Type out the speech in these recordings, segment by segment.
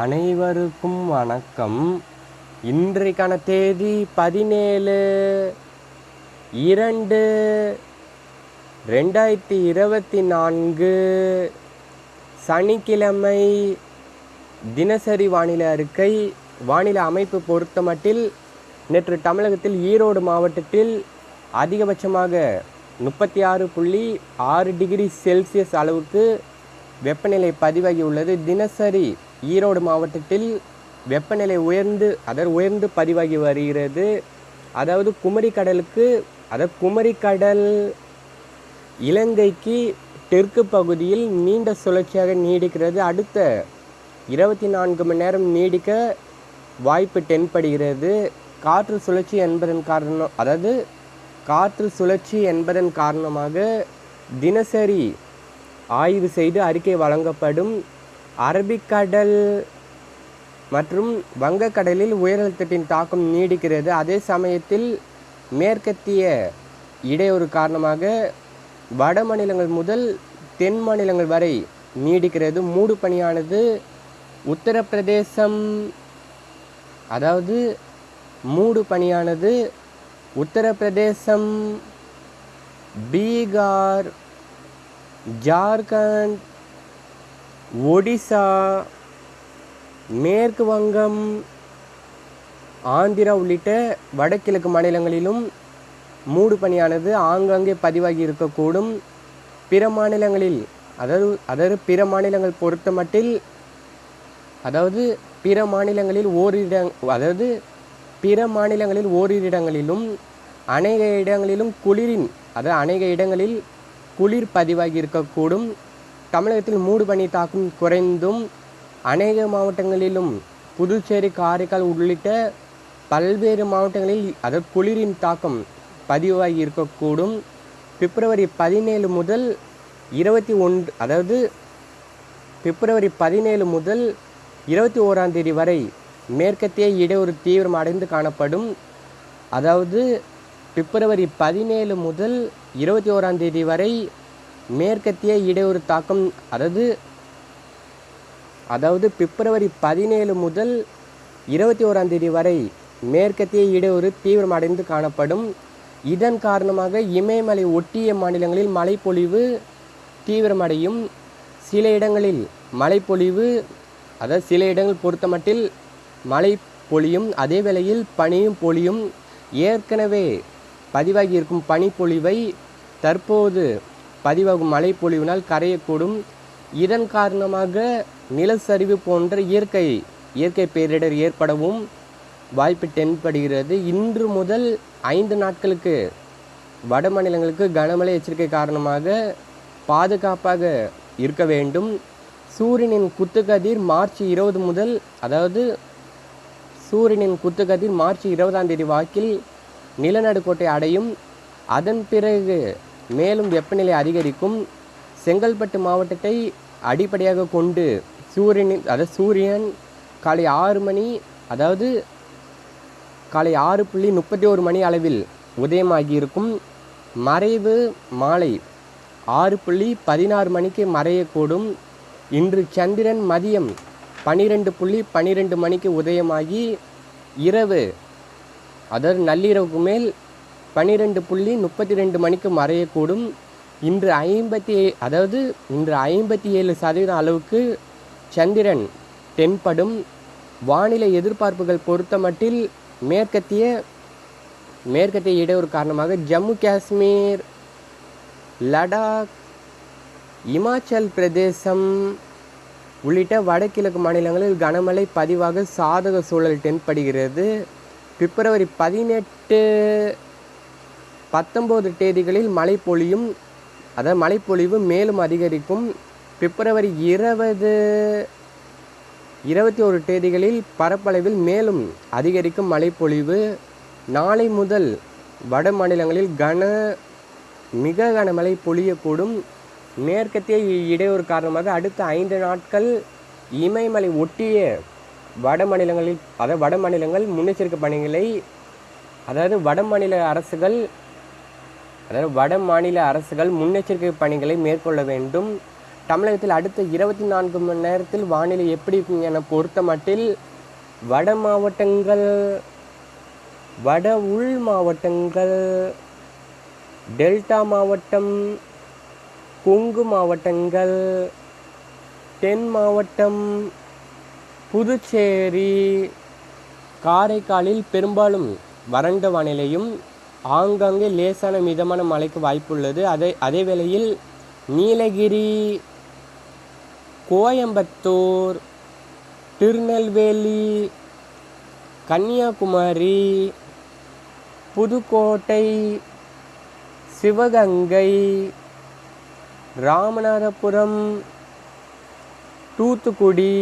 அனைவருக்கும் வணக்கம். இன்றைக்கான தேதி பதினேழு இரண்டு ரெண்டாயிரத்தி இருபத்தி நான்கு சனிக்கிழமை தினசரி வானிலை அறிக்கை வானிலை அமைப்பு பொறுத்தமட்டில் நேற்று தமிழகத்தில் ஈரோடு மாவட்டத்தில் அதிகபட்சமாக முப்பத்தி ஆறு புள்ளி ஆறு டிகிரி செல்சியஸ் அளவுக்கு வெப்பநிலை பதிவாகியுள்ளது. தினசரி ஈரோடு மாவட்டத்தில் வெப்பநிலை உயர்ந்து அதாவது உயர்ந்து பதிவாகி வருகிறது. அதாவது குமரி கடலுக்கு அதாவது குமரி கடல் இலங்கைக்கு தெற்கு பகுதியில் நீண்ட சுழற்சியாக நீடிக்கிறது. அடுத்த இருபத்தி நான்கு மணி நேரம் நீடிக்க வாய்ப்பு தென்படுகிறது. காற்று சுழற்சி என்பதன் காரணம் அதாவது காற்று சுழற்சி என்பதன் காரணமாக தினசரி ஆய்வு செய்து அறிக்கை வழங்கப்படும். அரபிக்கடல் மற்றும் வங்கக்கடலில் உயரழுத்தத்தின் தாக்கம் நீடிக்கிறது. அதே சமயத்தில் மேற்கத்திய இடையூறு காரணமாக வட மாநிலங்கள் முதல் தென் மாநிலங்கள் வரை நீடிக்கிறது. மூடு பனியானது உத்தரப்பிரதேசம் அதாவது மூடு பனியானது உத்தரப்பிரதேசம் பீகார் ஜார்க்கண்ட் ஒடிசா மேற்கு வங்கம் ஆந்திரா உள்ளிட்ட வடகிழக்கு மாநிலங்களிலும் மூடு பனியானது ஆங்காங்கே பதிவாகி இருக்கக்கூடும். பிற மாநிலங்களில் அதாவது அதாவது பிற மாநிலங்கள் பொறுத்த மட்டில் அதாவது பிற மாநிலங்களில் ஓரிட அதாவது பிற மாநிலங்களில் ஓரிரு இடங்களிலும் அநேக இடங்களிலும் குளிரின் அதாவது அநேக இடங்களில் குளிர் பதிவாகி இருக்கக்கூடும். தமிழகத்தில் மூடுபனி தாக்கம் குறைந்தும் அநேக மாவட்டங்களிலும் புதுச்சேரி காரைக்கால் உள்ளிட்ட பல்வேறு மாவட்டங்களில் அதாவது குளிரின் தாக்கம் பதிவாகி இருக்கக்கூடும். பிப்ரவரி பதினேழு முதல் இருபத்தி ஒன்று அதாவது பிப்ரவரி பதினேழு முதல் இருபத்தி ஓராம் தேதி வரை மேற்கத்திய இடையூறு தீவிரம் அடைந்து காணப்படும். அதாவது பிப்ரவரி பதினேழு முதல் இருபத்தி ஓராம் தேதி வரை மேற்கத்திய இடையூறு தாக்கம் அதாவது அதாவது பிப்ரவரி பதினேழு முதல் இருபத்தி ஓராம் தேதி வரை மேற்கத்திய இடையூறு தீவிரமடைந்து காணப்படும். இதன் காரணமாக இமயமலை ஒட்டிய மாநிலங்களில் மழைப்பொழிவு தீவிரமடையும். சில இடங்களில் மழைப்பொழிவு அதாவது சில இடங்கள் பொறுத்தமட்டில் மழை பொழியும் அதே வேளையில் பனியும் பொழியும். ஏற்கனவே பதிவாகி இருக்கும் பனிப்பொழிவை தற்போது பதிவாகும் மழைப்பொழிவினால் கரையக்கூடும். இதன் காரணமாக நிலச்சரிவு போன்ற இயற்கை இயற்கை பேரிடர் ஏற்படவும் வாய்ப்பு தென்படுகிறது. இன்று முதல் ஐந்து நாட்களுக்கு வட மாநிலங்களுக்கு கனமழை எச்சரிக்கை காரணமாக பாதுகாப்பாக இருக்க வேண்டும். சூரியனின் குத்துக்கதிர் மார்ச் இருபது முதல் அதாவது சூரியனின் குத்துக்கதிர் மார்ச் இருபதாம் தேதி வாக்கில் நிலநடுக்கோட்டை அடையும். அதன் பிறகு மேலும் வெப்பநிலை அதிகரிக்கும் செங்கல்பட்டு மாவட்டத்தை அடிப்படையாக கொண்டு சூரியனின் அதாவது சூரியன் காலை ஆறு மணி அதாவது காலை ஆறு புள்ளி முப்பத்தி ஒரு மணி அளவில் உதயமாகி இருக்கும். மறைவு மாலை ஆறு புள்ளி பதினாறு மணிக்கு மறையக்கூடும். இன்று சந்திரன் மதியம் பனிரெண்டு புள்ளி பனிரெண்டு மணிக்கு உதயமாகி இரவு அதாவது நள்ளிரவுக்கு மேல் பன்னிரெண்டு புள்ளி முப்பத்தி ரெண்டு மணிக்கு மறையக்கூடும். இன்று ஐம்பத்தி அதாவது இன்று ஐம்பத்தி ஏழு சதவீதம் அளவுக்கு சந்திரன் தென்படும். வானிலை எதிர்பார்ப்புகள் பொறுத்தமட்டில் மேற்கத்திய மேற்கத்திய இடையூறு காரணமாக ஜம்மு காஷ்மீர் லடாக் இமாச்சல் பிரதேசம் உள்ளிட்ட வடகிழக்கு மாநிலங்களில் கனமழை பதிவாக சாதக சூழல் தென்படுகிறது. பிப்ரவரி பதினெட்டு பத்தொம்போது தேதிகளில் மழை பொழியும் அதாவது மழைப்பொழிவு மேலும் அதிகரிக்கும். பிப்ரவரி இருபது இருபத்தி ஒரு தேதிகளில் பரப்பளவில் மேலும் அதிகரிக்கும் மழைப்பொழிவு. நாளை முதல் வட மாநிலங்களில் கன மிக கனமழை பொழியக்கூடும். மேற்கத்திய இடையூறு காரணமாக அடுத்த ஐந்து நாட்கள் இமயமலை ஒட்டிய வட மாநிலங்களில் அதாவது வட மாநிலங்கள் முன்னெச்சரிக்கை பணிகளை அதாவது வட மாநில அரசுகள் அதாவது வட மாநில அரசுகள் முன்னெச்சரிக்கை பணிகளை மேற்கொள்ள வேண்டும். தமிழகத்தில் அடுத்த இருபத்தி நான்கு மணி நேரத்தில் வானிலை எப்படி இருக்கும் என பொறுத்த மட்டில் வட மாவட்டங்கள் வட உள் மாவட்டங்கள் டெல்டா மாவட்டம் கொங்கு மாவட்டங்கள் தென் மாவட்டம் புதுச்சேரி காரைக்காலில் பெரும்பாலும் வறண்ட வானிலையும் ஆங்காங்கே லேசான மிதமான மழைக்கு வாய்ப்புள்ளது. அதே அதே வேளையில் நீலகிரி கோயம்புத்தூர் திருநெல்வேலி கன்னியாகுமரி புதுக்கோட்டை சிவகங்கை ராமநாதபுரம் தூத்துக்குடி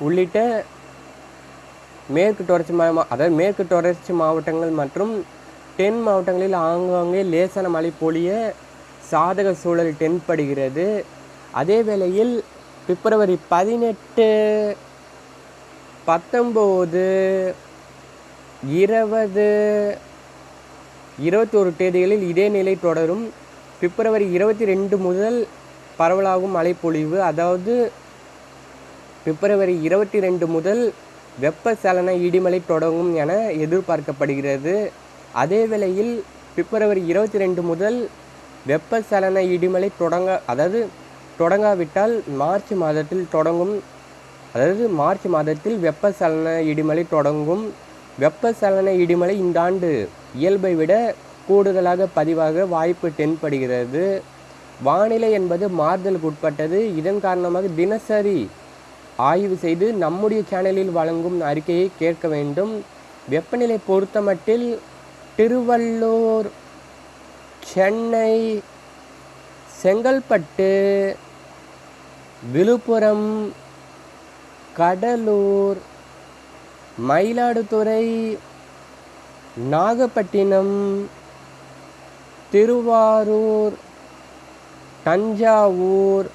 உள்ளிட்ட மேற்கு தொடர்ச்சி மா அதாவது மேற்கு தொடர்ச்சி மாவட்டங்கள் மற்றும் தென் மாவட்டங்களில் ஆங்காங்கே லேசான மழை பொழிய சாதக சூழல் தென்படுகிறது. அதே வேளையில் பிப்ரவரி பதினெட்டு பத்தொம்போது இருபது இருபத்தி ஒரு தேதிகளில் இதே நிலை தொடரும். பிப்ரவரி இருபத்தி ரெண்டு முதல் பரவலாகும் மழைப்பொழிவு அதாவது பிப்ரவரி இருபத்தி ரெண்டு முதல் வெப்பசலன இடிமலை தொடங்கும் என எதிர்பார்க்கப்படுகிறது. அதே வேளையில் பிப்ரவரி இருபத்தி ரெண்டு முதல் வெப்பச்சலன இடிமலை தொடங்க அதாவது தொடங்காவிட்டால் மார்ச் மாதத்தில் தொடங்கும் அதாவது மார்ச் மாதத்தில் வெப்பச்சலன இடிமலை தொடங்கும். வெப்பச்சலன இடிமலை இந்த ஆண்டு இயல்பை விட கூடுதலாக பதிவாக வாய்ப்பு தென்படுகிறது. வானிலை என்பது மாறுதலுக்கு உட்பட்டது. இதன் காரணமாக தினசரி ஆய்வு செய்து நம்முடைய சேனலில் வழங்கும் அறிக்கையை கேட்க வேண்டும். வெப்பநிலை பொறுத்தமட்டில் திருவள்ளூர் சென்னை செங்கல்பட்டு விழுப்புரம் கடலூர் மயிலாடுதுறை நாகப்பட்டினம் திருவாரூர் தஞ்சாவூர்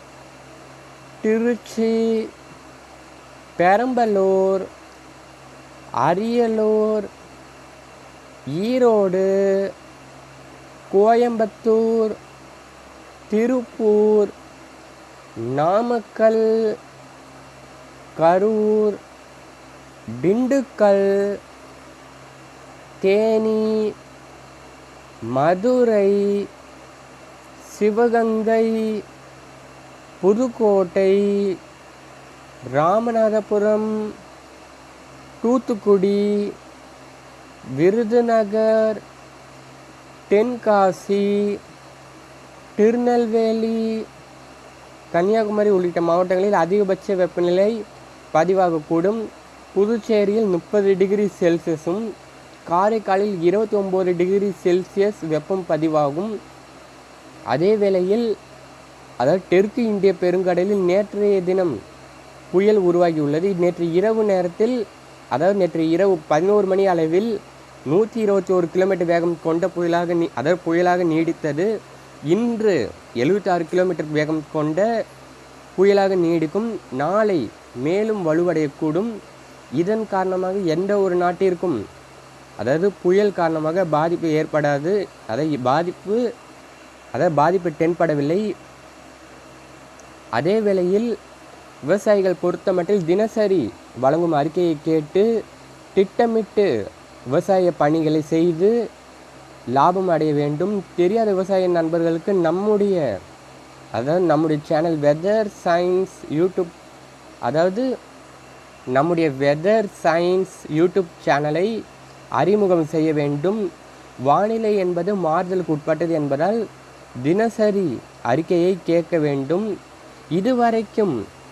திருச்சி பெரம்பலூர் அரியலூர் ஈரோடு கோயம்புத்தூர் திருப்பூர் நாமக்கல் கரூர் திண்டுக்கல் தேனி மதுரை சிவகங்கை புதுக்கோட்டை ராமநாதபுரம் தூத்துக்குடி விருதுநகர் தென்காசி திருநெல்வேலி கன்னியாகுமரி உள்ளிட்ட மாவட்டங்களில் அதிகபட்ச வெப்பநிலை பதிவாகக்கூடும். புதுச்சேரியில் முப்பது டிகிரி செல்சியஸும் காரைக்காலில் இருபத்தி ஒம்பது டிகிரி செல்சியஸ் வெப்பம் பதிவாகும். அதே வேளையில் அதாவது தெற்கு இந்திய பெருங்கடலில் நேற்றைய தினம் புயல் உருவாகியுள்ளது. நேற்று இரவு நேரத்தில் அதாவது நேற்று இரவு பதினோரு மணி அளவில் நூற்றி இருபத்தி ஒரு கிலோமீட்டர் வேகம் கொண்ட புயலாக நீ அதாவது புயலாக நீடித்தது. இன்று எழுபத்தாறு கிலோமீட்டர் வேகம் கொண்ட புயலாக நீடிக்கும். நாளை மேலும் வலுவடையக்கூடும். இதன் காரணமாக எந்த ஒரு நாட்டிற்கும் அதாவது புயல் காரணமாக பாதிப்பு ஏற்படாது. அதை பாதிப்பு அதாவது பாதிப்பு தென்படவில்லை. அதே வேளையில் விவசாயிகள் பொறுத்தமட்டில் தினசரி வழங்கும் அறிக்கையை கேட்டு திட்டமிட்டு விவசாய பணிகளை செய்து லாபம் அடைய வேண்டும். தெரியாத விவசாய நண்பர்களுக்கு நம்முடைய அதாவது நம்முடைய சேனல் வெதர் சயின்ஸ் யூடியூப் அதாவது நம்முடைய வெதர் சயின்ஸ் யூடியூப் சேனலை அறிமுகம் செய்ய வேண்டும். வானிலை என்பது மாறுதலுக்கு உட்பட்டது என்பதால் தினசரி அறிக்கையை கேட்க வேண்டும். இதுவரைக்கும்